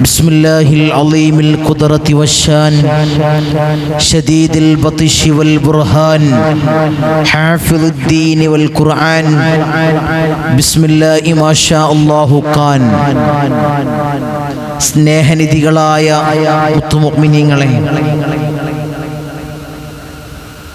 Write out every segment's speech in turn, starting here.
بسم الله العظيم القدرة والشان شديد البطش والبرهان حافظ الدين والقرآن بسم الله ما شاء الله كان സ്നേഹനിധികളായ മുത്തുമുഗ്മിനിങ്ങളെ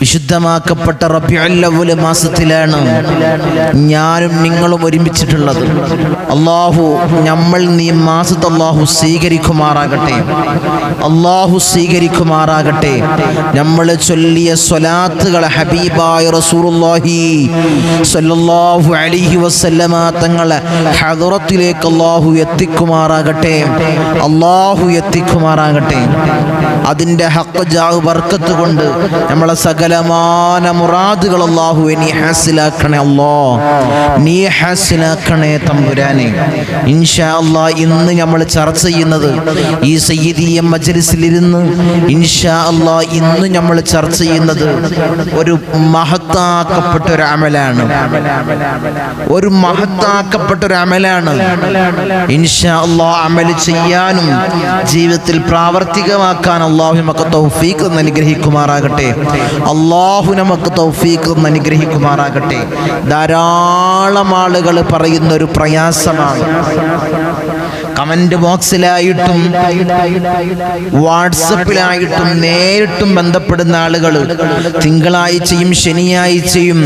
വിശുദ്ധമാക്കപ്പെട്ട റബിയുല്ലവൽ മാസത്തിലാണ് ഞാനും നിങ്ങളും ഒരുമിച്ചിട്ടുള്ളത്. അള്ളാഹു നമ്മൾ നീ മാസത്തെ അള്ളാഹു സ്വീകരിക്കുമാറാകട്ടെ. അള്ളാഹു സ്വീകരിക്കുമാറാകട്ടെ. നമ്മൾ ചൊല്ലിയ സ്വലാത്തുകൾ ഹബീബായ റസൂറുല്ലാഹി സല്ലല്ലാഹു അലൈഹി വസല്ലമ തങ്ങളെ ഹദറത്തിലേക്ക് അള്ളാഹു എത്തിക്കുമാറാകട്ടെ. അള്ളാഹു എത്തിക്കുമാറാകട്ടെ. അതിന്റെ ഹക്ക് ജാവ് വർക്കത്ത് കൊണ്ട് നമ്മളെ സകലമാന മുറാദുകൾ അള്ളാഹുവെ നീ ഹാസിലാക്കണേ അല്ലോ. നീ ഹാസിലാക്കണേ തമ്പുരാനെ. ഇൻഷാ അല്ലാ ഇന്ന് നമ്മൾ ചർച്ച ചെയ്യുന്നത് ഈ സയ്യിദീയ മജലിസിലിരുന്ന് ഇൻഷാ അല്ലാ ഇന്ന് നമ്മൾ ചർച്ച ചെയ്യുന്നത് ഒരു മഹത്താക്കപ്പെട്ട ഒരു അമലാണ് ഒരു മഹത്താക്കപ്പെട്ട ഒരു അമലാണ് ഇൻഷാ അല്ലാ അമൽ ചെയ്യാനും ജീവിതത്തിൽ പ്രാവർത്തികമാക്കാൻ അള്ളാഹു നമുക്ക് തൗഫീഖ് അനുഗ്രഹിക്കുമാറാകട്ടെ അള്ളാഹു നമുക്ക് തൗഫീഖും അനുഗ്രഹിക്കുമാറാകട്ടെ. ധാരാളം ആളുകൾ പറയുന്ന ഒരു പ്രയാസമാണ്. കമന്റ് ബോക്സിലായിട്ടും വാട്സപ്പിലായിട്ടും നേരിട്ടും ബന്ധപ്പെടുന്ന ആളുകൾ തിങ്കളാഴ്ചയും ശനിയാഴ്ചയും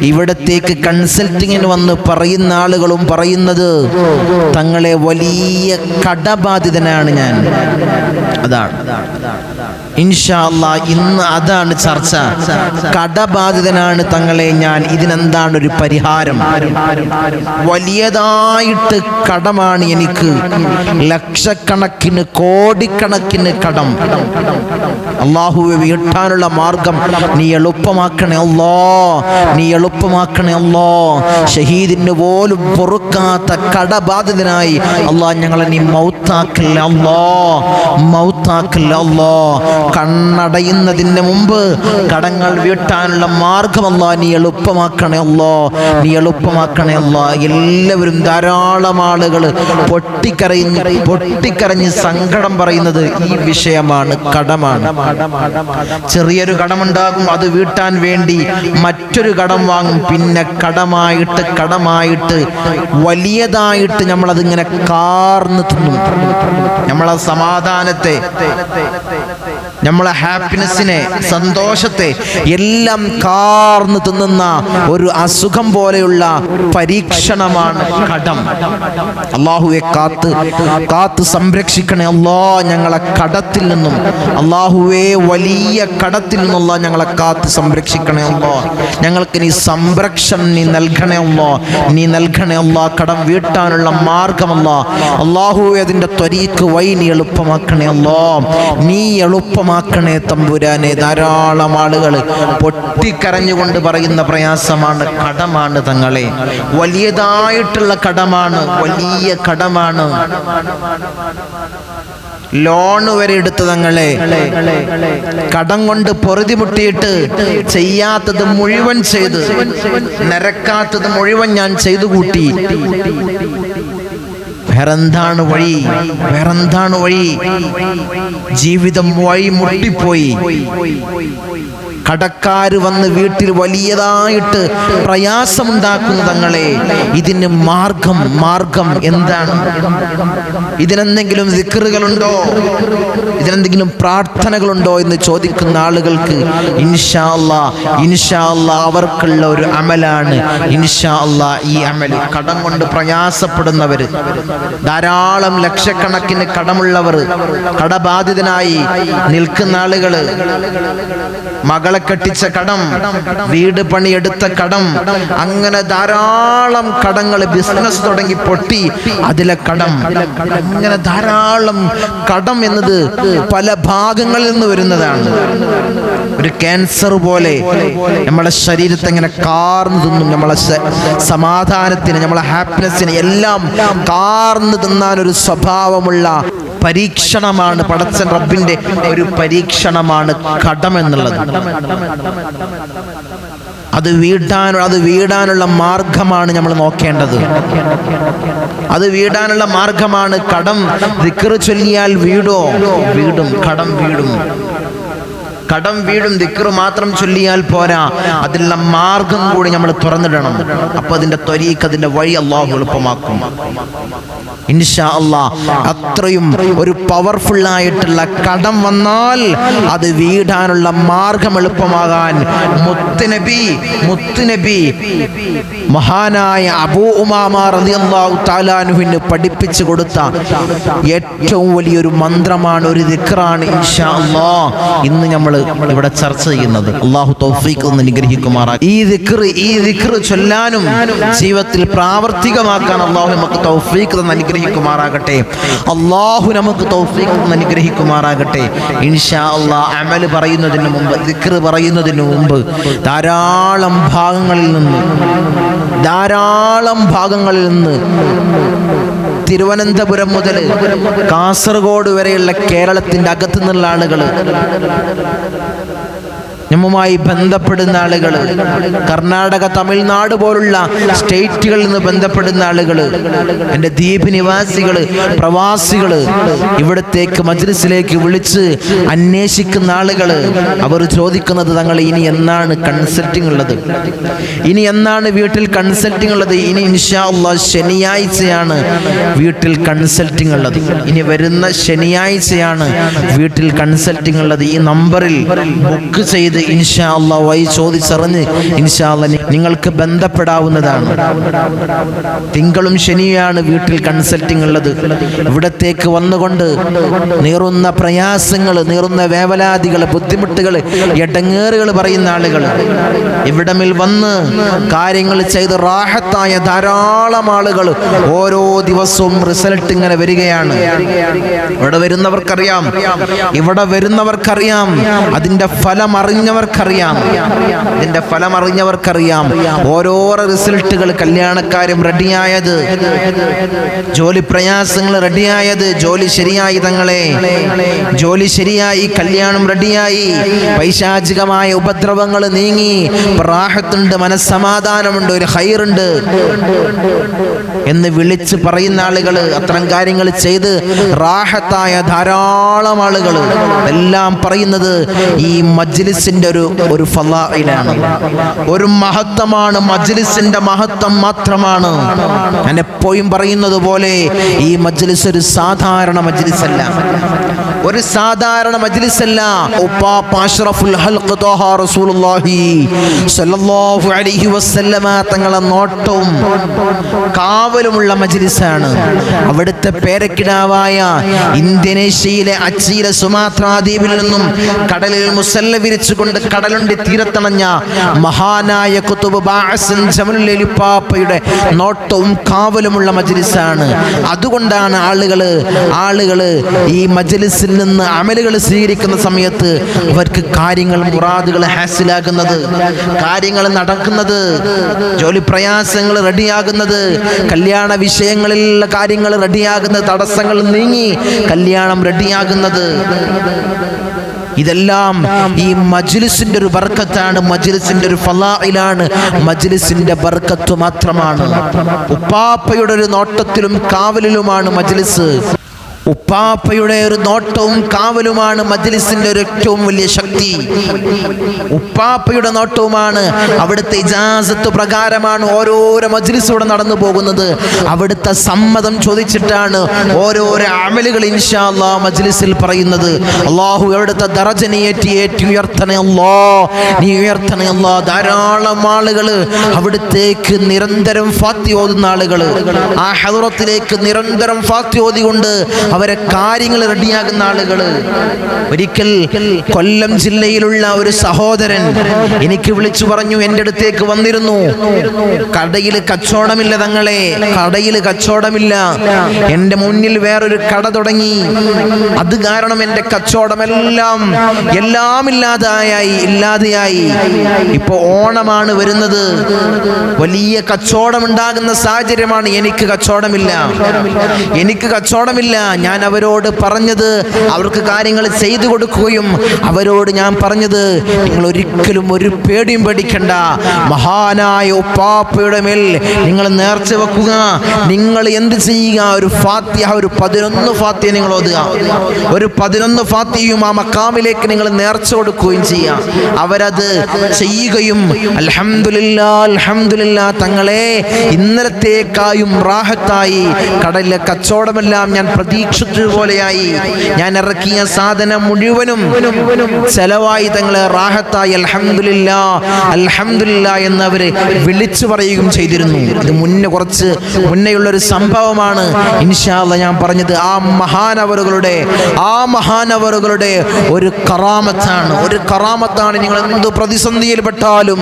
ഇവിടത്തേക്ക് കൺസൾട്ടിങ്ങിന് വന്ന് പറയുന്ന ആളുകളും പറയുന്നത് തങ്ങളെ വലിയ കടബാധിതനാണ് ഞാൻ. അതാണ്. ഇൻഷാ അല്ലാ ഇന്ന് അതാണ് ചർച്ച. കടബാധിതനാണ് തങ്ങളെ ഞാൻ. ഇതിനെന്താണ് ഒരു പരിഹാരം? വലിയതായിട്ട് കടമാണ് എനിക്ക്. ലക്ഷക്കണക്കിന് കോടിക്കണക്കിന് കടം. അള്ളാഹുവെ വീട്ടാനുള്ള മാർഗം നീ എളുപ്പമാക്കണേ അല്ലോ നീ എളുപ്പമാക്കണേ അല്ലോ ഷഹീദിന് പോലും പൊറുക്കാത്ത കടബാധിതനായി അള്ളാഹ് ഞങ്ങളെ നീ മൗത്താക്കില്ല അല്ലോ മൗത്താക്കില്ല അല്ലോ കണ്ണടയുന്നതിന് മുമ്പ് കടങ്ങൾ വീട്ടാനുള്ള മാർഗം അല്ലോ നീ എളുപ്പമാക്കണേ അല്ലോ നീ എളുപ്പമാക്കണേ അല്ലോ എല്ലാവരും ധാരാളം ആളുകൾ പൊട്ടിക്കരഞ്ഞ് പൊട്ടിക്കരഞ്ഞ് സങ്കടം പറയുന്നത് ഈ വിഷയമാണ് കടമാണ്. ചെറിയൊരു കടമുണ്ടാകും അത് വീട്ടാൻ വേണ്ടി മറ്റൊരു കടം വാങ്ങും. പിന്നെ കടമായിട്ട് കടമായിട്ട് വലിയതായിട്ട് നമ്മളതിങ്ങനെ കാർന്ന് തിന്നും. നമ്മളെ സമാധാനത്തെ നമ്മളെ ഹാപ്പിനെസ്സിനെ സന്തോഷത്തെ എല്ലാം കാർന്ന് തിന്നുന്ന ഒരു അസുഖം പോലെയുള്ള പരീക്ഷണമാണ് കടം. അള്ളാഹുവെ കാത്ത് കാത്ത് സംരക്ഷിക്കണേ. അല്ലാ ഞങ്ങളെ കടത്തിൽ നിന്നും അള്ളാഹുവെ വലിയ കടത്തിൽ നിന്നുള്ള ഞങ്ങളെ കാത്ത് സംരക്ഷിക്കണേ അല്ലോ ഞങ്ങൾക്ക് നീ സംരക്ഷണം നീ നൽകണേ അല്ലോ നീ നൽകണേ അല്ലാ കടം വീട്ടാനുള്ള മാർഗമല്ല അള്ളാഹുവെ അതിന്റെ ത്വരീക്ക് വൈ നീ എളുപ്പമാക്കണേ അല്ലോ നീ എളുപ്പമാക്കണേ തമ്പുരാനെ ധാരാളം ആളുകൾ പൊട്ടിക്കരഞ്ഞുകൊണ്ട് പറയുന്ന പ്രയാസമാണ്. കടമാണ് തങ്ങളെ. വലിയതായിട്ടുള്ള കടമാണ് വലിയ കടമാണ്. ലോണ് വരെ എടുത്ത് തങ്ങളെ. കടം കൊണ്ട് പൊറുതിമുട്ടിയിട്ട് ചെയ്യാത്തത് മുഴുവൻ ചെയ്ത് നിരക്കാത്തത് മുഴുവൻ ഞാൻ ചെയ്തു കൂട്ടി വേറെന്താണ് വഴി? വേറെന്താണ് വഴി? ജീവിതം വഴി മുട്ടിപ്പോയി. കടക്കാര് വന്ന് വീട്ടിൽ വലിയതായിട്ട് പ്രയാസമുണ്ടാക്കുന്ന തങ്ങളെ ഇതിന് മാർഗം മാർഗം എന്താണ്? ഇതിനെന്തെങ്കിലും സിക്കറുകളുണ്ടോ ഇതിനെന്തെങ്കിലും പ്രാർത്ഥനകളുണ്ടോ എന്ന് ചോദിക്കുന്ന ആളുകൾക്ക് ഇൻഷാ ഇൻഷാല്ല ഇൻഷാ അല്ലാ അവർക്കുള്ള ഒരു അമലാണ്. ഇൻഷാ അല്ലാ ഈ അമൽ കടം കൊണ്ട് പ്രയാസപ്പെടുന്നവർ ധാരാളം ലക്ഷക്കണക്കിന് കടമുള്ളവർ കടബാധിതനായി നിൽക്കുന്ന ആളുകൾ മകളെ കെട്ടിച്ച കടം വീട് പണിയെടുത്ത കടം അങ്ങനെ ധാരാളം കടങ്ങൾ ബിസിനസ് തുടങ്ങി പൊട്ടി അതിലെ കടം. അങ്ങനെ ധാരാളം കടം എന്നത് പല ഭാഗങ്ങളിൽ നിന്ന് വരുന്നതാണ്. ഒരു ക്യാൻസർ പോലെ നമ്മളെ ശരീരത്തെ ഇങ്ങനെ കാർന്നു തിന്നും നമ്മളെ സമാധാനത്തിന് നമ്മളെ ഹാപ്പിനെസ്സിന് എല്ലാം കാർന്നു തിന്നാൻ ഒരു സ്വഭാവമുള്ള പരീക്ഷണമാണ് പടച്ചൻ റബ്ബിന്റെ ഒരു പരീക്ഷണമാണ് കടം എന്നുള്ളത്. അത് വീടാൻ അത് വീടാനുള്ള മാർഗമാണ് നമ്മൾ നോക്കേണ്ടത്. അത് വീടാനുള്ള മാർഗമാണ് കടം. റിക്കറ് ചൊല്ലിയാൽ വീടോ? വീടും. കടം വീടും. കടം വീടും ദിക്കറ് മാത്രം ചൊല്ലിയാൽ പോരാ. അതിലുള്ള മാർഗം കൂടി നമ്മൾ തുറന്നിടണം. അപ്പൊ അതിന്റെ ത്വരീക്ക് അതിന്റെ വഴി അള്ളാഹു എളുപ്പമാക്കും. ഇൻഷാ അത്രയും ഒരു പവർഫുൾ ആയിട്ടുള്ള കടം വന്നാൽ അത് വീടാനുള്ള മാർഗം എളുപ്പമാകാൻ മുത്തുനബി മുത്തുനബി മഹാനായ അബൂ ഉമാമ പഠിപ്പിച്ചു കൊടുത്ത ഏറ്റവും വലിയൊരു മന്ത്രമാണ് ഒരു ദിക്റാണ് ഇൻഷാ അല്ലാ. ഇന്ന് നമ്മൾ ഇവിടെ ചർച്ച ചെയ്യുന്നത്. അള്ളാഹു തൗഫീഖ് ഒന്ന് അനുഗ്രഹിക്കുമാറാ ഈ ദിക്ർ ഈ ദിക്ർ ചൊല്ലാനും ജീവിതത്തിൽ പ്രാവർത്തികമാക്കാൻ അള്ളാഹു നമുക്ക് തൗഫീഖ് എന്ന് അനുഗ്രഹിക്കുമാറാകട്ടെ. അള്ളാഹു നമുക്ക് തൗഫീഖ് എന്ന് അനുഗ്രഹിക്കുമാറാകട്ടെ. ഇൻഷാ അള്ളാ അമൽ പറയുന്നതിന് മുമ്പ് ദിക്ർ പറയുന്നതിന് മുമ്പ് ധാരാളം ഭാഗങ്ങളിൽ നിന്ന് ധാരാളം ഭാഗങ്ങളിൽ നിന്ന് തിരുവനന്തപുരം മുതൽ കാസർഗോഡ് വരെയുള്ള കേരളത്തിന്റെ അകത്തു നിന്നുള്ള ആളുകൾ നമ്മുമായി ബന്ധപ്പെടുന്ന ആളുകൾ കർണാടക തമിഴ്നാട് പോലുള്ള സ്റ്റേറ്റുകളിൽ നിന്ന് ബന്ധപ്പെടുന്ന ആളുകൾ എന്റെ ദ്വീപ് നിവാസികൾ പ്രവാസികൾ ഇവിടത്തേക്ക് മജ്ലിസിലേക്ക് വിളിച്ച് അന്വേഷിക്കുന്ന ആളുകൾ അവർ ചോദിക്കുന്നത് തങ്ങൾ ഇനി എന്നാണ് കൺസൾട്ടിംഗ് ഉള്ളത്? ഇനി എന്നാണ് വീട്ടിൽ കൺസൾട്ടിംഗ് ഉള്ളത്? ഇനി ഇൻഷാ അള്ളാഹ് ശനിയാഴ്ചയാണ് വീട്ടിൽ കൺസൾട്ടിംഗ് ഉള്ളത്. ഇനി വരുന്ന ശനിയാഴ്ചയാണ് വീട്ടിൽ കൺസൾട്ടിംഗ് ഉള്ളത്. ഈ നമ്പറിൽ ബുക്ക് ചെയ്ത് ഇൻഷാ ചോദിച്ചറിഞ്ഞ് ഇൻഷാ നിങ്ങൾക്ക് ബന്ധപ്പെടാവുന്നതാണ്. തിങ്കളും ശനിയാണ് വീട്ടിൽ കൺസൾട്ടിംഗ് ഉള്ളത്. ഇവിടത്തേക്ക് വന്നുകൊണ്ട് നീറുന്ന പ്രയാസങ്ങൾ നീറുന്ന വേവലാതികൾ ബുദ്ധിമുട്ടുകൾ എടങ്ങേറുകൾ പറയുന്ന ആളുകൾ ഇവിടമിൽ വന്ന് കാര്യങ്ങൾ ചെയ്ത് റാഹത്തായ ധാരാളം ആളുകൾ ഓരോ ദിവസവും റിസൾട്ട് ഇങ്ങനെ വരികയാണ്. ഇവിടെ വരുന്നവർക്കറിയാം. ഇവിടെ വരുന്നവർക്കറിയാം. അതിന്റെ ഫലം അറിഞ്ഞവർക്കറിയാം. ഇതിന്റെ ഫലം അറിഞ്ഞവർക്കറിയാം. ഓരോരോ റിസൾട്ടുകൾ കല്യാണക്കാരും റെഡിയായത്. ജോലി പ്രയാസങ്ങൾ റെഡിയായത്. ജോലി ശരിയായി തങ്ങളെ. ജോലി ശരിയായി കല്യാണം റെഡിയായി. പൈശാചികമായ ഉപദ്രവങ്ങൾ നീങ്ങി. പ്രാഹത്തുണ്ട് മനസ്സമാധാനമുണ്ട് ഒരു ഹൈറുണ്ട്. എന്ന് വിളിച്ച് പറയുന്ന ആളുകൾ അത്തരം കാര്യങ്ങൾ ചെയ്ത് റാഹത്തായ ധാരാളം ആളുകൾ എല്ലാം പറയുന്നത് ഈ മജ്ലിസിന്റെ ഒരു ഒരു ഫലായിലാണ് ഒരു മഹത്വമാണ് മജ്ലിസിന്റെ മഹത്വം മാത്രമാണ്. ഞാൻ എപ്പോഴും പറയുന്നത് പോലെ ഈ മജ്ലിസ് ഒരു സാധാരണ മജ്ലിസല്ല. ഒരു സാധാരണ മജ്ലിസല്ല. ഉപ്പാപ്പ അഷ്റഫുൽ ഹൽഖ് ത്വഹ റസൂലുള്ളാഹി സ്വല്ലല്ലാഹു അലൈഹി വസല്ലമ തങ്ങളെ നോട്ടവും കാവലുമുള്ള മജ്ലിസാണ്. അവിടുത്തെ പേരക്കിടാവായ ഇന്തോനേഷ്യയിലെ അച്ചീല സുമാത്ര ദ്വീപിൽ നിന്നും കടലിൽ മുസല്ല വിരിച്ചുകൊണ്ട് കടലുണ്ടി തീരത്തണഞ്ഞ മഹാനായ കുത്തുബ് ബാഅസൻ ജമലുൽ എലിപ്പാപ്പയുടെ നോട്ടവും കാവലുമുള്ള മജ്ലിസാണ്. അതുകൊണ്ടാണ് ആളുകൾ ആളുകൾ ഈ മജ്ലിസിൽ നിന്ന് അമലുകൾ സ്വീകരിക്കുന്ന സമയത്ത് അവർക്ക് കാര്യങ്ങൾ മുറാദുകൾ ഹാസിലാകുന്നത് കാര്യങ്ങൾ നടക്കുന്നത് ജോലി പ്രയാസങ്ങൾ റെഡിയാകുന്നത് കല്യാണ വിഷയങ്ങളിലുള്ള കാര്യങ്ങൾ റെഡിയാകുന്ന തടസ്സങ്ങൾ നീങ്ങി കല്യാണം റെഡിയാകുന്നത്. ഇതെല്ലാം ഈ മജ്ലിസിന്റെ ഒരു ബർക്കത്താണ്. മജ്ലിസിന്റെ ഒരു ഫലായിലാണ്. മജ്ലിസിന്റെ ബർക്കത്ത് മാത്രമാണ്. ഉപ്പാപ്പയുടെ ഒരു നോട്ടത്തിലും കാവലിലുമാണ് മജ്ലിസ്. ഉപ്പാപ്പയുടെ ഒരു നോട്ടവും കാവലുമാണ് മജ്ലിസിന്റെ ഒരു ഏറ്റവും വലിയ ശക്തി. ഉപ്പാപ്പയുടെ നോട്ടവുമാണ് അവിടുത്തെ ഇജാസത്ത് പ്രകാരമാണ് ഓരോരോ മജ്ലിസൂടെ നടന്നു പോകുന്നത്. അവിടുത്തെ സമ്മതം ചോദിച്ചിട്ടാണ് ഓരോരോ അമലുകൾ ഇൻഷാ അല്ലാ മജ്ലിസിൽ പറയുന്നത്. അള്ളാഹു അവിടുത്തെ ദറജനെ ഏറ്റി ഏറ്റി ഉയർത്തണേ നീ ഉയർത്തണയല്ലോ ധാരാളം ആളുകൾ അവിടുത്തേക്ക് നിരന്തരം ഫാത്തി ഓതുന്ന ആളുകൾ. ആ ഹദറത്തിലേക്ക് നിരന്തരം ഫാത്തി ഓതികൊണ്ട് അവരെ കാര്യങ്ങൾ റെഡിയാകുന്ന ആളുകൾ ഒരിക്കൽ കൊല്ലം ജില്ലയിലുള്ള ഒരു സഹോദരൻ എനിക്ക് വിളിച്ചു പറഞ്ഞു എന്റെ അടുത്തേക്ക് വന്നിരുന്നു. കടയിൽ കച്ചവടമില്ല തങ്ങളെ. കടയിൽ കച്ചവടമില്ല. എന്റെ മുന്നിൽ വേറൊരു കട തുടങ്ങി. അത് കാരണം എന്റെ കച്ചവടമെല്ലാം എല്ലാം ഇല്ലാതായി ഇല്ലാതെയായി. ഇപ്പൊ ഓണമാണ് വരുന്നത്. വലിയ കച്ചവടം ഉണ്ടാകുന്ന സാഹചര്യമാണ് എനിക്ക് കച്ചവടമില്ല. എനിക്ക് കച്ചവടമില്ല. ഞാൻ അവരോട് പറഞ്ഞത് അവർക്ക് കാര്യങ്ങൾ ചെയ്തു കൊടുക്കുകയും അവരോട് ഞാൻ പറഞ്ഞത് നിങ്ങൾ ഒരിക്കലും ഒരു പേടിയും പേടിക്കണ്ട. മഹാനായ ഉപ്പാപ്പയുടെ മേൽ നിങ്ങൾ നേർച്ച വെക്കുക. നിങ്ങൾ എന്ത് ചെയ്യുക? ഒരു ഫാത്തിഹ ഒരു പതിനൊന്ന് ഫാത്യ നിങ്ങൾ ഓതുക. ഒരു പതിനൊന്ന് ഫാത്തിയും ആ മക്കാമിലേക്ക് നിങ്ങൾ നേർച്ച കൊടുക്കുകയും ചെയ്യുക. അവരത് ചെയ്യുകയും അൽഹംദുലില്ലാ അൽഹംദുലില്ലാ തങ്ങളെ ഇന്നലത്തേക്കായും റാഹത്തായി കടലിലെ കച്ചവടമെല്ലാം ഞാൻ പ്രതീക്ഷിച്ചതുപോലെയായി ഞാൻ ഇറക്കിയ സാധനം മുഴുവനും ചെലവായി തങ്ങളെ റാഹത്തായി. അൽഹമില്ല അൽഹമില്ല എന്ന് അവർ വിളിച്ചു പറയുകയും ചെയ്തിരുന്നു. ഇത് മുന്നേ കുറച്ച് മുന്നേയുള്ള ഒരു സംഭവമാണ്. ഇൻഷാല്ല ഞാൻ പറഞ്ഞത് ആ മഹാനവറുകളുടെ ആ മഹാനവറുകളുടെ ഒരു കറാമത്താണ്. ഒരു കറാമത്താണ്. നിങ്ങൾ എന്ത് പ്രതിസന്ധിയിൽപ്പെട്ടാലും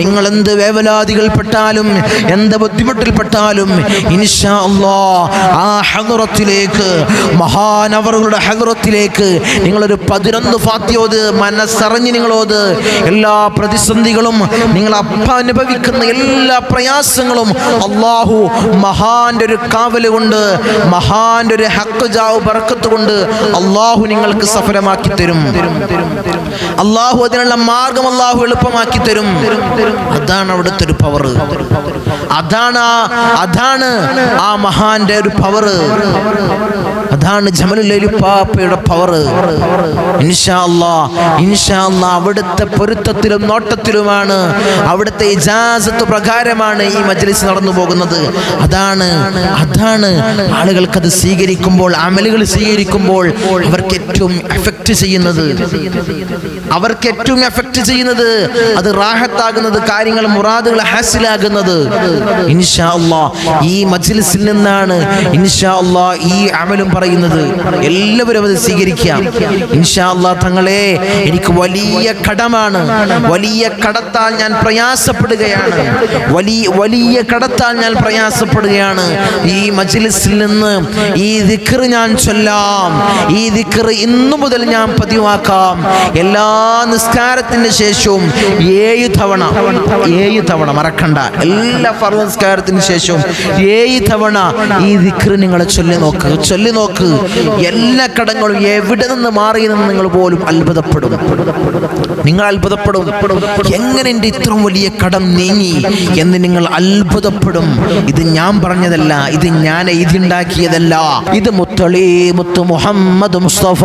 നിങ്ങൾ എന്ത് വേവലാതികൾപ്പെട്ടാലും എന്ത് ബുദ്ധിമുട്ടിൽപ്പെട്ടാലും ഇൻഷാ അള്ളാ ആ ഹദറത്തിലേക്ക് മഹാനവറുകളുടെ ഹദറത്തിലേക്ക് നിങ്ങളൊരു പതിനൊന്ന് ഫാത്തിയോത് മനസ്സറിഞ്ഞ് നിങ്ങളോത് എല്ലാ പ്രതിസന്ധികളും നിങ്ങൾ അനുഭവിക്കുന്ന എല്ലാ പ്രയാസങ്ങളും അള്ളാഹു മഹാന്റെ ഒരു കാവൽ കൊണ്ട് മഹാന്റെ ഒരു ഹക്ക് ജാവ് ബർക്കത്ത് കൊണ്ട് അള്ളാഹു നിങ്ങൾക്ക് സഫലമാക്കി തരും. അള്ളാഹു അതിനുള്ള മാർഗം അള്ളാഹു എളുപ്പമാക്കി തരും. അതാണ് അവിടുത്തെ ഒരു പവർ അതാണ് അതാണ് ആ മഹാന്റെ ഒരു പവർ അതാണ് ജമലുലിപ്പാപ്പയുടെ പവർ അവിടുത്തെ പൊരുത്തത്തിലും നോട്ടത്തിലുമാണ് അവിടുത്തെ ഇജാസത്ത് പ്രകാരമാണ് ഈ മജ്ലിസ് നടന്നു പോകുന്നത്. അതാണ് അതാണ് ആളുകൾക്കത് സ്വീകരിക്കുമ്പോൾ അമലുകൾ സ്വീകരിക്കുമ്പോൾ അവർക്ക് ഏറ്റവും എഫക്റ്റ് ചെയ്യുന്നത്. അവർക്ക് ഏറ്റവും എഫക്റ്റ് ചെയ്യുന്നത് അത് റാഹത്താകുന്നത് കാര്യങ്ങൾ മുറാദുകൾ ഹാസിലാകുന്നത്. ഇൻഷാ അള്ളാ ഈ മജ്ലിസിൽ നിന്നാണ് ഇൻഷാ അള്ളാ ഈ അമലും പറയുന്നത്. എല്ലാവരും അത് സ്വീകരിക്കാം. ഇൻഷാ അള്ളാ തങ്ങളെ എനിക്ക് വലിയ കടമാണ്. വലിയ കടത്താൽ ഞാൻ പ്രയാസപ്പെടുകയാണ്. വലിയ വലിയ കടത്താൽ ഞാൻ പ്രയാസപ്പെടുകയാണ്. ഈ മജ്ലിസിൽ നിന്ന് ഈ ദിക്കർ ഞാൻ ചൊല്ലാം. ഈ ദിക്കർ ഇന്നു മുതൽ ഞാൻ പതിവാക്കാം. എല്ലാ നിസ്കാരത്തിന് ശേഷവും ഏഴ് തവണ ഏഴ് തവണ മറക്കണ്ട. എല്ലാ ഫർദ് നിസ്കാരത്തിന് ശേഷവും ഏഴ് തവണ ഈ ദിക്കർ നിങ്ങൾ ചൊല്ലി നോക്കുക ചൊല്ലി നോക്ക്. എല്ലാ കടങ്ങളും എവിടെ നിന്ന് മാറി നിന്ന് നിങ്ങൾ പോലും അത്ഭുതപ്പെടും. നിങ്ങൾ അത്ഭുതപ്പെടും. എങ്ങനെ എന്റെ ഇത്രയും വലിയ കടം നീങ്ങി എന്ന് നിങ്ങൾ അത്ഭുതപ്പെടും. ഇത് ഞാൻ പറഞ്ഞതല്ല ഇത് ഞാൻ എഴുതിണ്ടാക്കിയതല്ല. ഇത് മുത്തളി മുത്തു മുഹമ്മദ് മുസ്തഫ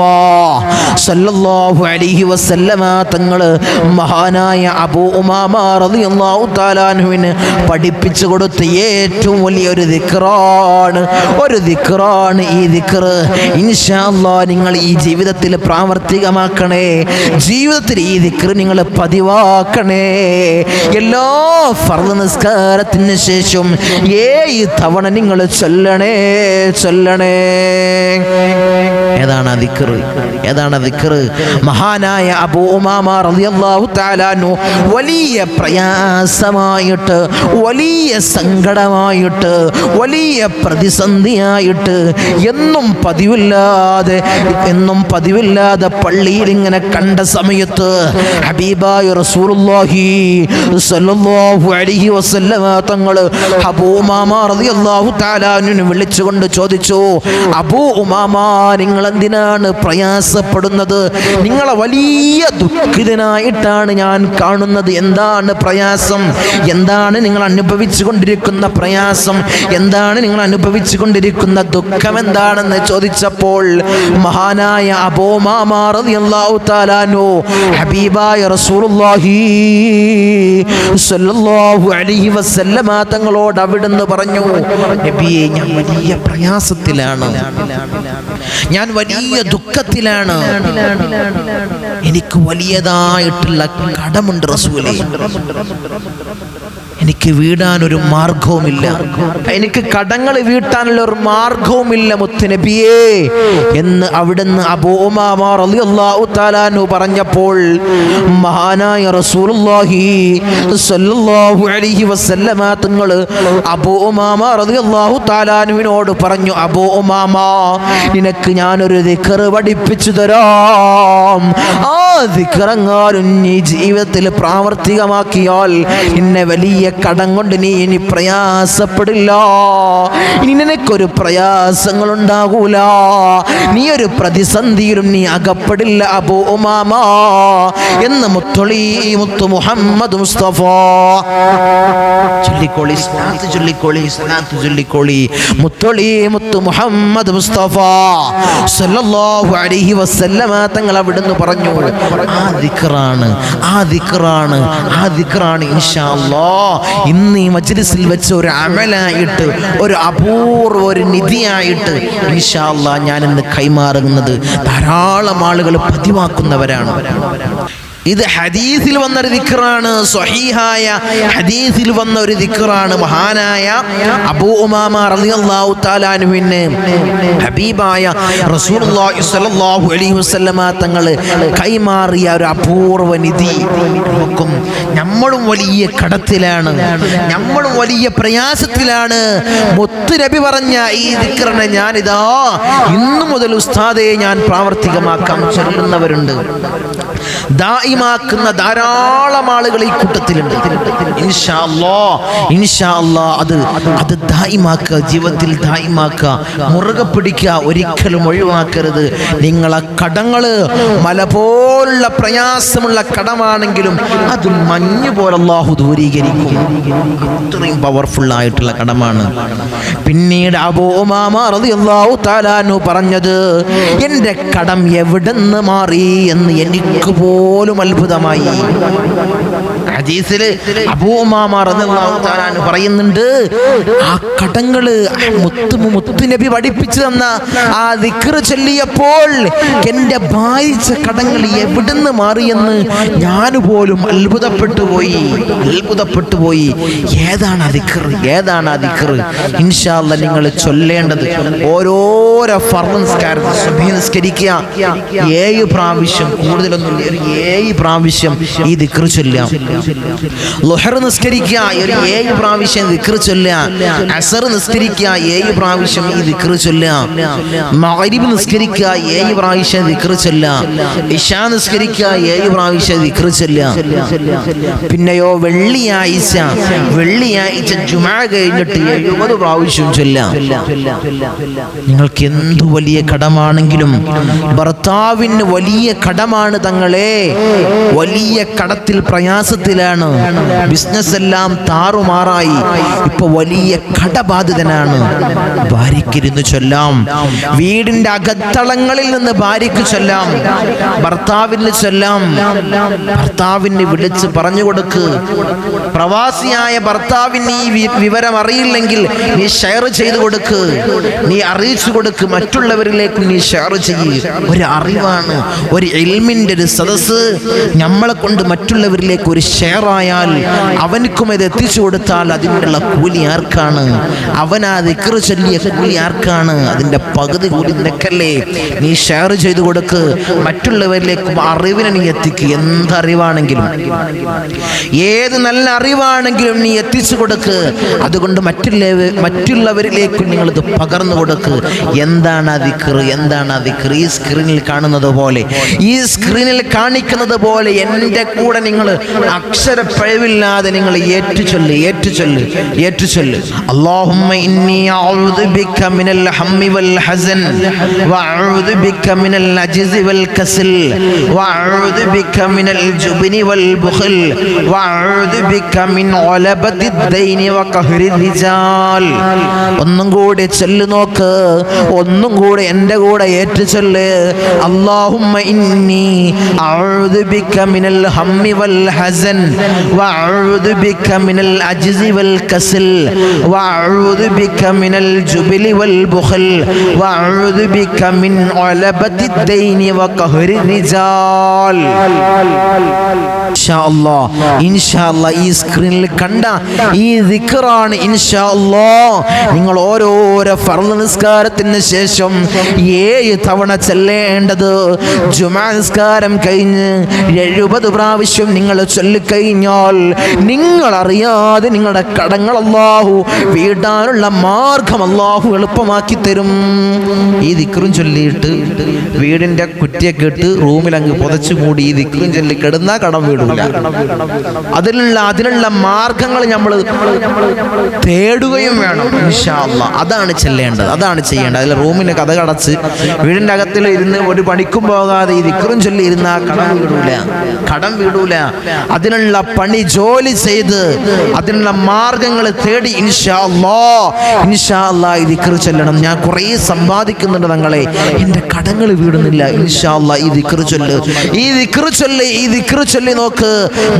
സല്ലല്ലാഹു അലൈഹി വസല്ലമ തങ്ങൾ മഹാനായ അബൂ ഉമാമ റളിയല്ലാഹു തആലാനുവിന് പഠിപ്പിച്ചു കൊടുത്ത ഏറ്റവും വലിയ ഒരു ദിക്റാണ്. ഒരു ദിക്റാണ് ഈ ദിക്ർ ഇൻഷാ അല്ലാഹ് നിങ്ങൾ ഈ ജീവിതത്തിൽ പ്രാവർത്തികമാക്കണേ. ജീവിതത്തിൽ ഈ ദിക്ർ നിങ്ങൾ പതിവാക്കണേ. എല്ലാ ഫർദ് നിസ്കാരത്തിന് ശേഷം ഏഴ് തവണ നിങ്ങൾ ചൊല്ലണേ ചൊല്ലണേ. ഏതാണ് ആ ദിക്ർ? ഏതാണ് ആ ദിക്ർ? മഹാനായ അബൂ ഉമാമ റളിയല്ലാഹു തആലാനു വലിയ പ്രയാസമായിട്ട് വലിയ സങ്കടമായിട്ട് വലിയ പ്രതിസന്ധിയായിട്ട് എന്നും പതിവില്ലാതെ എന്നും പതിവില്ലാതെ പള്ളിയിൽ ഇങ്ങനെ കണ്ട സമയത്ത് ഹബീബായ റസൂലുള്ളാഹി സ്വല്ലല്ലാഹു അലൈഹി വസല്ലമ തങ്ങൾ അബൂ ഉമാമ റളിയല്ലാഹു തആല അൻഹുവിനെ വിളിച്ചുകൊണ്ട് ചോദിച്ചു അബൂ ഉമാമ നിങ്ങൾ എന്തിനാണ് പ്രയാസപ്പെടുന്നത്? നിങ്ങളെ വലിയ ദുഃഖിതനായിട്ടാണ് ഞാൻ കാണുന്നത്. എന്താണ് പ്രയാസം? എന്താണ് നിങ്ങൾ അനുഭവിച്ചു കൊണ്ടിരിക്കുന്ന പ്രയാസം? എന്താണ് നിങ്ങൾ അനുഭവിച്ചു കൊണ്ടിരിക്കുന്ന ദുഃഖം എന്താണെന്ന് ചോദിച്ചപ്പോൾ മഹാനായ അബോമാറിയാഹു താലാനോ ഹബീബായ റസൂലുള്ളാഹി സല്ലല്ലാഹു അലൈഹി വസല്ലമ തങ്ങളോട് അവിടുന്ന് പറഞ്ഞു നബിയെ ഞാൻ വലിയ പ്രയാസത്തിലാണ്. ഞാൻ വലിയ ദുഃഖത്തിലാണ്. എനിക്ക് വലിയതായിട്ടുള്ള കടമുണ്ട് റസൂലേ. എനിക്ക് വീടാനൊരു മാർഗവുമില്ല എനിക്ക് കടങ്ങൾ വീട്ടാനുള്ള ഒരു മാർഗവുമില്ല മുത്തുനബിയേ എന്ന് അവിടുന്ന് തആലാനു പറഞ്ഞപ്പോൾ മഹാനായ റസൂലുള്ളാഹി സ്വല്ലല്ലാഹു അലൈഹി വസല്ലമ തങ്ങൾ അബൂ ഉമാമ റളിയല്ലാഹു പറഞ്ഞു അബൂ ഉമാമ നിനക്ക് ഞാനൊരു ദിക്ർ പഠിപ്പിച്ചു തരാം. ആ ദിക്കറങ്ങാരും നീ ജീവിതത്തിൽ പ്രാവർത്തികമാക്കിയാൽ നിന്നെ വലിയ കടം കൊണ്ട് നീ ഇനി പ്രയാസപ്പെടില്ല. ഇനി പ്രയാസങ്ങൾ ഉണ്ടാകൂല നീ ഒരു പ്രതിസന്ധിയിലും നീ അകപ്പെടില്ല അബൂ ഉമാമ. എന്ന് മുത്തൊളി മുത്തു മുഹമ്മദ് മുസ്തഫ. ചൊല്ലിക്കോളി സ്നാത്ത് ചൊല്ലിക്കോളി സ്നാത്ത് ചൊല്ലിക്കോളി. മുത്തൊളി മുത്തു മുഹമ്മദ് മുസ്തഫ. സല്ലല്ലാഹു അലൈഹി വസല്ലമ തങ്ങൾ അവിടുന്ന് പറഞ്ഞു. ആ ദിക്റാണ് ആ ദിക്റാണ് ആ ദിക്റാണ് ഇൻഷാ അല്ലാഹ് ഇന്ന് ഈ മജ്ലിസിൽ വെച്ച് ഒരു അമലായിട്ട് ഒരു അപൂർവ ഒരു നിധിയായിട്ട് ഇൻഷാ അല്ലാഹ് ഞാൻ ഇന്ന് കൈമാറുന്നത് ധാരാളം ആളുകൾ പതിവാക്കുന്നവരാണ്. ഇത് ഹദീസിൽ വന്ന ഒരു ദിക്റാണ് സ്വഹീഹായ ഹദീസിൽ വന്ന ഒരു ദിക്റാണ് മഹാനായ അബൂ ഉമാമ റളിയല്ലാഹു തആല അൻഹുവിനെ ഹബീബായ റസൂലുള്ളാഹി സ്വല്ലല്ലാഹു അലൈഹി വസല്ലമ തങ്ങൾ കൈമാറിയ ഒരു അപൂർവ നിധി. നോക്കും നമ്മളും വലിയ കടത്തിലാണ് നമ്മളും വലിയ പ്രയാസത്തിലാണ്. മുത്ത് നബി പറഞ്ഞ ഈ ദിക്റിനെ ഞാനിതാ ഇന്നു മുതൽ ഉസ്താദെ ഞാൻ പ്രാവർത്തികമാക്കാൻ ചൊല്ലുന്നവരുണ്ട്. ദായിമാക്കുന്ന ധാരാളം ആളുകൾ ഈ കൂട്ടത്തിലുണ്ട്. അത് അത് ദായിമാക്കുക ജീവിതത്തിൽ ദായിമാക്കുക മുറുകെ പിടിക്കുക ഒരിക്കലും ഒഴിവാക്കരുത്. നിങ്ങളെ കടങ്ങൾ മല പോലുള്ള പ്രയാസമുള്ള കടമാണെങ്കിലും അത് മഞ്ഞ് പോലെ അള്ളാഹു ദൂരീകരിക്കും. അത്രയും പവർഫുൾ ആയിട്ടുള്ള കടമാണ്. പിന്നീട് അബൂ തആലാനു പറഞ്ഞത് എന്റെ കടം എവിടെന്ന് മാറി? എന്ന് എനിക്ക് പോലും അത്ഭുതമായി. ഹദീസിൽ അബൂ ഉമാമ റളിയല്ലാഹു തആലാനു പറയുന്നുണ്ട് ആ കടങ്ങൾ മുത്തു മുത്തു നബി പഠിപ്പിച്ചു തന്ന ആ ദിക്ർ ചൊല്ലിയപ്പോൾ എന്റെ ഭാരിച്ച കടങ്ങൾ എവിടുന്ന് മാറിയെന്ന് ഞാൻ പോലും അത്ഭുതപ്പെട്ടു പോയി അത്ഭുതപ്പെട്ടു പോയി. ഏതാണ് ആ ദിക്ർ ഏതാണ് ആ ദിക്ർ ഇൻഷാല്ല നിങ്ങൾ ചൊല്ലേണ്ടത് ഓരോരോ സുബ്ഹി നിസ്കരിക്കുക. ഏഴ് പ്രാവശ്യം കൂടുതലൊന്നും ഏഴ് പ്രാവശ്യം ഈ ദിക്ർ ചൊല്ലാം ലുഹർ നിസ്കരിക്കുക ഒരു ഏഴ് പ്രാവശ്യം ദിക്ർ ചൊല്ലുക. അസർ നിസ്കരിക്കുക ഏഴ് പ്രാവശ്യം ഈ ദിക്ർ ചൊല്ലുക. മഗ്രിബ് നിസ്കരിക്കുക ഏഴ് പ്രാവശ്യം ദിക്ർ ചൊല്ലുക. ഇഷ നിസ്കരിക്കുക ഏഴ് പ്രാവശ്യം ദിക്ർ ചൊല്ലുക. പിന്നെയോ വെള്ളിയാഴ്ച. വെള്ളിയാഴ്ച ജുമാ കഴിഞ്ഞിട്ട് എഴുപത് പ്രാവശ്യം ചൊല്ലാം നിങ്ങൾക്ക് എന്തു വലിയ കടമാണെങ്കിലും ഭർത്താവിന് വലിയ കടമാണ് തങ്ങളെ. വലിയ കടത്തിൽ പ്രയാസത്തിലാണ് ബിസിനസ് എല്ലാം താറുമാറായി. ഇപ്പൊ വലിയ കടബാധിതനാണ്. ഭാര്യക്കിരുന്ന് ചൊല്ലാം. വീടിന്റെ അകത്തളങ്ങളിൽ നിന്ന് ഭാര്യക്ക് ചൊല്ലാം. ഭർത്താവിന് ചൊല്ലാം. ഭർത്താവിന് വിളിച്ച് പറഞ്ഞു കൊടുക്ക്. പ്രവാസിയായ ഭർത്താവിന് ഈ വിവരം അറിയില്ലെങ്കിൽ നീ ഷെയർ ചെയ്തു കൊടുക്ക്. നീ അറിയിച്ചു കൊടുക്ക്. മറ്റുള്ളവരിലേക്ക് നീ ഷെയർ ചെയ്യുക ഒരു അറിവാണ്. ഒരു എൽമിന്റെ ഒരു സദസ് നമ്മളെ കൊണ്ട് മറ്റുള്ളവരിലേക്ക് ഒരു ഷെയർ ഷെയറായാൽ അവനക്കും ഇത് എത്തിച്ചു കൊടുത്താൽ അതിനുള്ള കൂലി ആർക്കാണ്? അവനാ ദിക്കറ് ചൊല്ലിയ കൂലി ആർക്കാണ്? അതിന്റെ പകുതി കൂലി നിനക്കല്ലേ? നീ ഷെയർ ചെയ്തു കൊടുക്ക്. മറ്റുള്ളവരിലേക്ക് അറിവിനെ നീ എത്തിക്കുക എന്തറിവാണെങ്കിലും. ഏത് നല്ല അറിവാണെങ്കിലും നീ എത്തിച്ചു കൊടുക്ക്. അതുകൊണ്ട് മറ്റുള്ളവ മറ്റുള്ളവരിലേക്ക് നിങ്ങൾ ഇത് പകർന്നു കൊടുക്ക്. എന്താണ് ആ ദിക്റ്? എന്താണ് ആ ദിക്കർ ഈ സ്ക്രീനിൽ കാണുന്നത് പോലെ. ഈ സ്ക്രീനിൽ കാണിക്കുന്നത് പോലെ എന്റെ കൂടെ നിങ്ങൾ അക്ഷരപ്പഴവില്ലാതെ നിങ്ങൾ ഏറ്റുചൊല്ല് ഏറ്റുചൊല്ല് ഏറ്റുചൊല്ല്. അല്ലാഹുമ്മ ഇന്നി അഊദു ബിക മിനൽ ഹമ്മി വൽ ഹസൻ വഅഊദു ബിക മിനൽ അജ്സി വൽ കസൽ വഅഊദു ബിക മിനൽ ജുബ്നി വൽ ബുഖൽ വഅഊദു ബിക മിൻ ഗലബത്തി ദൈനി വഖഹ്രി റിജാൽ. ഒന്നും കൂടി ചൊല്ല് നോക്ക് ഒന്നും കൂടി എന്റെ കൂടെ ഏറ്റുചൊല്ല്. അല്ലാഹുമ്മ ഇന്നി അഊദു ബിക മിനൽ ഹമ്മി വൽ ഹസൻ വഅഊദു ബിക മിനൽ العجز വൽ കസൽ بك ബിക മിനൽ ജുബ്ലി വൽ بك من ബിക മിൻ وقهر ദൈനി ഇൻഷാല്ലാ റിജാൽ ഇൻഷാ അല്ലാഹ് ഇൻഷാ അല്ലാഹ് ഈ സ്ക്രീനിൽ കണ്ട ഈ ദിക്റാണ് ഇൻഷാ അല്ലാഹ് നിങ്ങൾ ഓരോരോ ഫർദ് നിസ്കാരത്തിന് ശേഷം ഏഴ് തവണ ചെല്ലേണ്ടത്. ജുമാ നിസ്കാരം കഴിഞ്ഞ് എഴുപത് പ്രാവശ്യം നിങ്ങൾ ചൊല്ലിക്കഴിഞ്ഞാൽ നിങ്ങൾ അറിയാതെ നിങ്ങളുടെ കടങ്ങൾ അള്ളാഹു വീടാനുള്ള മാർഗം അള്ളാഹു എളുപ്പമാക്കി തരും. ഈ ദിക്റും ചൊല്ലിയിട്ട് വീടിന്റെ കുറ്റിയൊക്കെ ഇട്ട് റൂമിൽ അങ്ങ് പുതച്ചു മൂടി ഈ ദിക്റും ചൊല്ലി കിടന്നാ കടം വീടില്ല അതിലുള്ള അതിനുള്ള മാർഗങ്ങൾ നമ്മൾ തേടുകയും വേണം. അതാണ് ചെല്ലേണ്ടത് അതാണ് ചെയ്യേണ്ടത്. അതിൽ റൂമിന് കഥ കടച്ച് വീടിന്റെ അകത്തിൽ ഇരുന്ന് ഒരു പണിക്കും പോകാതെ ഈ ദിക്റും ചൊല്ലി ഇരുന്ന കടം വീടൂല. കടം വീടൂല. അതിനുള്ള പണി ജോലി ചെയ്ത് അതിനുള്ള മാർഗങ്ങൾ തേടി ഇൻഷാ അല്ലാ. ഇൻഷാ അല്ലാ ഈ ചൊല്ലണം. ഞാൻ കുറേ സമ്പാദിക്കുന്നുണ്ട് തങ്ങളെ എന്റെ കടങ്ങൾ വീടുന്നില്ല. ഇൻഷാ അല്ലാ ഈ ദിക്റ് ചൊല്ല്. ഈ ദിക്റ് ചൊല്ല് ഈ ദിക്റ് ചൊല്ലി നോക്ക്.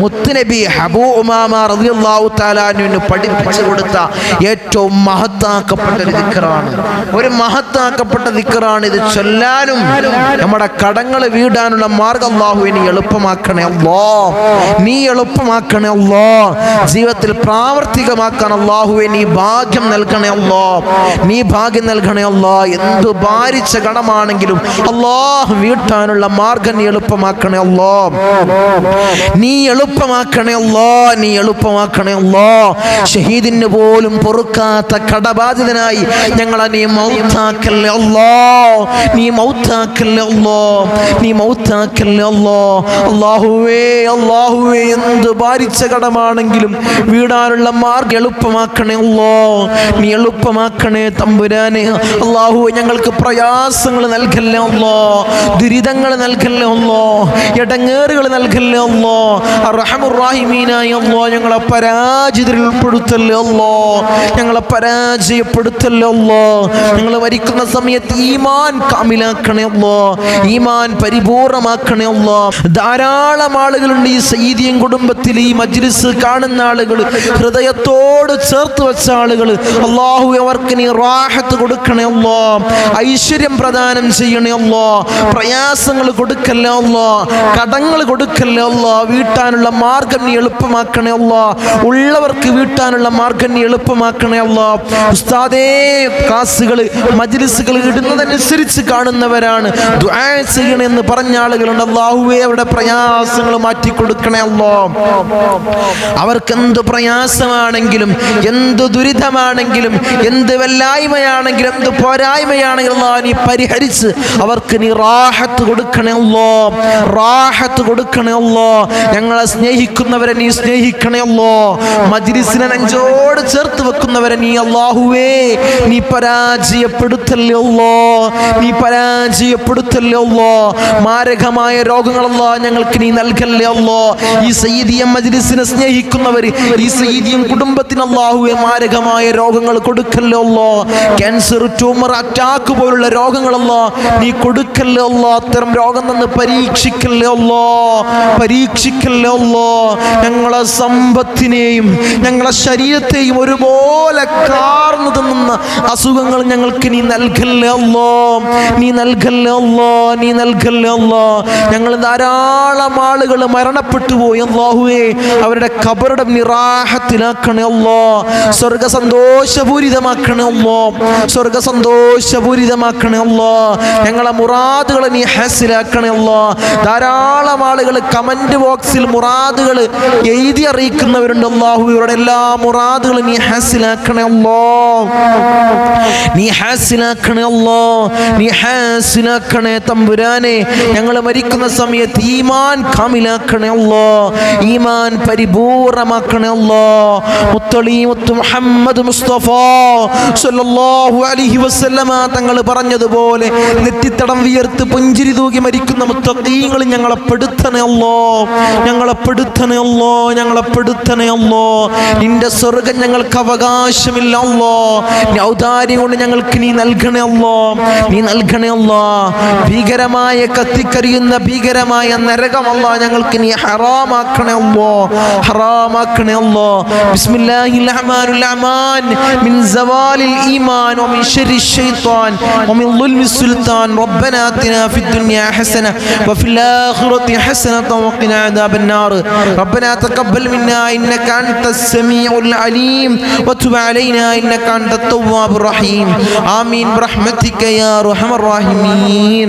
മുത്തുനബി ഹബൂ ഉമാമ റളിയല്ലാഹു തആലാനുവിന് പഠിപ്പിച്ചു കൊടുത്ത ഏറ്റവും മഹത്താക്കപ്പെട്ട ഒരു ദിക്റാണ്. ഒരു മഹത്താക്കപ്പെട്ട ദിക്റാണ് ഇത് ചൊല്ലാനും നമ്മുടെ കടങ്ങൾ വീടാനുള്ള മാർഗം അള്ളാഹു ഇനി എളുപ്പമാക്കണേ. അല്ലാ. നീ എളുപ്പമാക്കണേ അല്ലോ. ജീവിതത്തിൽ പ്രാവർത്തികമാക്കാൻ അള്ളാഹുവെ നീ ഭാഗ്യം നൽകണേ അല്ലോ. നീ ഭാഗ്യം നൽകണേ അല്ലോ. എന്ത് ഭാരിച്ച കടമാണെങ്കിലും അല്ലാഹു വീട്ടാനുള്ള മാർഗം നീ എളുപ്പമാക്കണേ അല്ലോ. നീ എളുപ്പമാക്കണേ അല്ലോ. നീ എളുപ്പമാക്കണേ അല്ലോ. ഷഹീദിന് പോലും പൊറുക്കാത്ത കടബാധിതനായി ഞങ്ങളെ നീ മൗത്താക്കല്ലേ അല്ലോ. നീ മൗത്താക്കല്ലേ അല്ലോ. നീ മൗത്താക്കല്ലേ അല്ലോ. അല്ലാഹുവേ അല്ലാഹുവേ എന്ത് ഭാരിച്ച കടമാണെങ്കിലും വീടാനുള്ള മാർഗം എളുപ്പമാക്കണേ ഉള്ളോ നീ എളുപ്പമാക്കണേ തമ്പുരാനെ. അള്ളാഹു ഞങ്ങൾക്ക് പ്രയാസങ്ങൾ നൽകല്ലേ ഉള്ളോ ദുരിതങ്ങൾ നൽകല്ലേ ഉള്ളോ ഇടങ്ങേറുകൾ നൽകല്ലേ ഉള്ളോ റഹമുറാഹിമീനായി അല്ലാ ഞങ്ങളെ പരാജിതരിൽ ഉൾപ്പെടുത്തല്ലേ ഉള്ളോ ഞങ്ങളെ പരാജയപ്പെടുത്തല്ലേ ഉള്ളോ ഞങ്ങൾ വരിക്കുന്ന സമയത്ത് ഈമാൻ കാമിലാക്കണേ അല്ലാ ഈമാൻ പരിപൂർണമാക്കണേ ഉള്ളോ ധാരാളം ആളുകളുണ്ട് ഈ സയ്യിദിയും കുടുംബത്തിൽ ഈ മജ്ലിസ് കാണുന്ന ആളുകൾ ഹൃദയത്തോട് ചേർത്ത് വെച്ച ആളുകൾ അള്ളാഹു അവർക്ക് നീ റാഹത്ത് കൊടുക്കണേ അല്ലോ ഐശ്വര്യം പ്രദാനം ചെയ്യണേ അല്ലോ പ്രയാസങ്ങൾ കൊടുക്കല്ലേ അല്ലോ കടങ്ങൾ കൊടുക്കല്ലേ അല്ലോ വീട്ടാനുള്ള മാർഗം നീ എളുപ്പമാക്കണേ അല്ലോ ഉള്ളവർക്ക് വീട്ടാനുള്ള മാർഗം നീ എളുപ്പമാക്കണേ അല്ലോ. ഉസ്താദേ ക്ലാസ്സുകൾ മജ്ലിസുകൾ ഇടുന്നതനുസരിച്ച് കാണുന്നവരാണ്. ദുആ ചെയ്യണമെന്ന് പറഞ്ഞ ആളുകളുണ്ട്. അള്ളാഹുവേ അവരുടെ പ്രയാസങ്ങൾ മാറ്റി കൊടുക്കണേ അല്ലോ. അവർക്ക് എന്ത് പ്രയാസമാണെങ്കിലും എന്ത് ദുരിതമാണെങ്കിലും എന്ത് വല്ലായ്മയാണെങ്കിലും എന്ത് പോരായ്മയാണെങ്കിലും നീ പരിഹരിച്ച് അവർക്ക് നീ റാഹത്ത് കൊടുക്കണേ അല്ലോ റാഹത്ത് കൊടുക്കണേ അല്ലോ ഞങ്ങളെ സ്നേഹിക്കുന്നവരെ നീ സ്നേഹിക്കണേ മജിലിസിനെ നെഞ്ചോട് ചേർത്ത് വെക്കുന്നവരെ നീ അള്ളാഹുവേ. നീ പരാജയപ്പെടുത്തല്ലോ നീ പരാജയപ്പെടുത്തല്ലോ മാരകമായ രോഗങ്ങളല്ലോ ഞങ്ങൾക്ക് നീ നൽകല്ലേ അല്ലോ ഈ സയ്യിദിയം മജ്ലിസിനെ സ്നേഹിക്കുന്നവർ ഈ സയ്യിദിയം കുടുംബത്തിന് അല്ലാഹുവെ മാരകമായ രോഗങ്ങൾ കൊടുക്കല്ലേ അല്ലോ? ക്യാൻസർ ട്യൂമർ അറ്റാക്ക് പോലുള്ള രോഗങ്ങളല്ലോ നീ കൊടുക്കല്ലേ അല്ലോ? അത്തരം രോഗം തന്ന് പരീക്ഷിക്കല്ലേ അല്ലോ? പരീക്ഷിക്കല്ലേ അല്ലോ? ഞങ്ങളെ സമ്പത്തിനെയും ഞങ്ങളെ ശരീരത്തെയും ഒരുപോലെ കാർന്നു തിന്നുന്ന അസുഖങ്ങൾ ഞങ്ങൾക്ക് നീ നൽകല്ലേ അല്ലോ? നീ നൽകല്ലേ അല്ലോ? നീ നൽകല്ലേ അല്ലോ? ഞങ്ങൾ ധാരാളം ആളുകൾ മരണപ്പെട്ടു പോയി അള്ളാഹുവേ അവരുടെ ഖബറുടെ നിറാഹത്തിലാക്കണേ അല്ലോ സ്വർഗ സന്തോഷപൂരിതമാക്കണേ അല്ലോ സ്വർഗ സന്തോഷപൂരിതമാക്കണേ അല്ലോ ഞങ്ങളെ മുറാദുകളെ നീ ഹാസിലാക്കണേ അല്ലോ ധാരാളം ആളുകൾ കമന്റ് ബോക്സിൽ മുറാദുകൾ എഴുതി അറിയിക്കുന്നവരുണ്ട് അള്ളാഹു ഇവരുടെ എല്ലാ മുറാദുകളും നീ ഹാസിലാക്കണേ അല്ലോ നീ ഹാസിലാക്കണേ അല്ലോ നീ ഹാസിലാക്കണേ തമ്പുരാനെ. ഞങ്ങൾ മരിക്കുന്ന സമയത്ത് ഈമാൻ കാമിലാക്കണേ അല്ലോ ഈമാൻ പരിപൂർണമാക്കണേ അല്ലോ. മുത്തളി മുത്തു മുഹമ്മദ് മുസ്തഫ സല്ലല്ലാഹു അലൈഹി വസല്ലമ തങ്ങൾ പറഞ്ഞതുപോലെ നെറ്റിത്തടം വിയർത്ത് പുഞ്ചിരി തൂകി മരിക്കുന്ന മുത്തഖീങ്ങൾ ഞങ്ങളെ പെടുത്തണേ അല്ലോ. ഞങ്ങളെ പെടുത്തണേ അല്ലോ ഞങ്ങളെ പെടുത്തണേ അല്ലോ. നിന്റെ സ്വർഗം ഞങ്ങൾക്ക് അവകാശമില്ല അല്ലോ. ഔദാര്യം കൊണ്ട് ഞങ്ങൾക്ക് നീ നൽകണേ അല്ലോ. നീ നൽകണേ അല്ലോ. ഭീകരമായ കത്തിക്കരിയുന്ന ഭീകരമായ നരകമല്ല ഞങ്ങൾക്ക് നീ ഹറാമാക്കണേ അല്ലോ ഹറാമാക്കണേ അല്ലോ ബിസ്മില്ലാഹിൽ റഹ്മാനിൽ റഹ്മാൻ മിൻ സവാലിൽ ഈമാൻ വമിൻ ശർരി الشيطان ومن ظلم السلطان ربنا آتنا في الدنيا حسنة وفي الآخرة حسنة وقنا عذاب النار ربنا تقبل منا إنك أنت السميع العليم وتب علينا إنك أنت التواب الرحيم آمين برحمتك يا أرحم الراحمين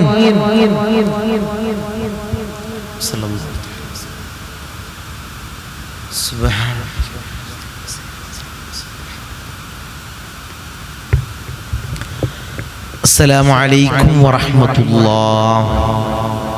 سبحان السلام عليكم ورحمة الله.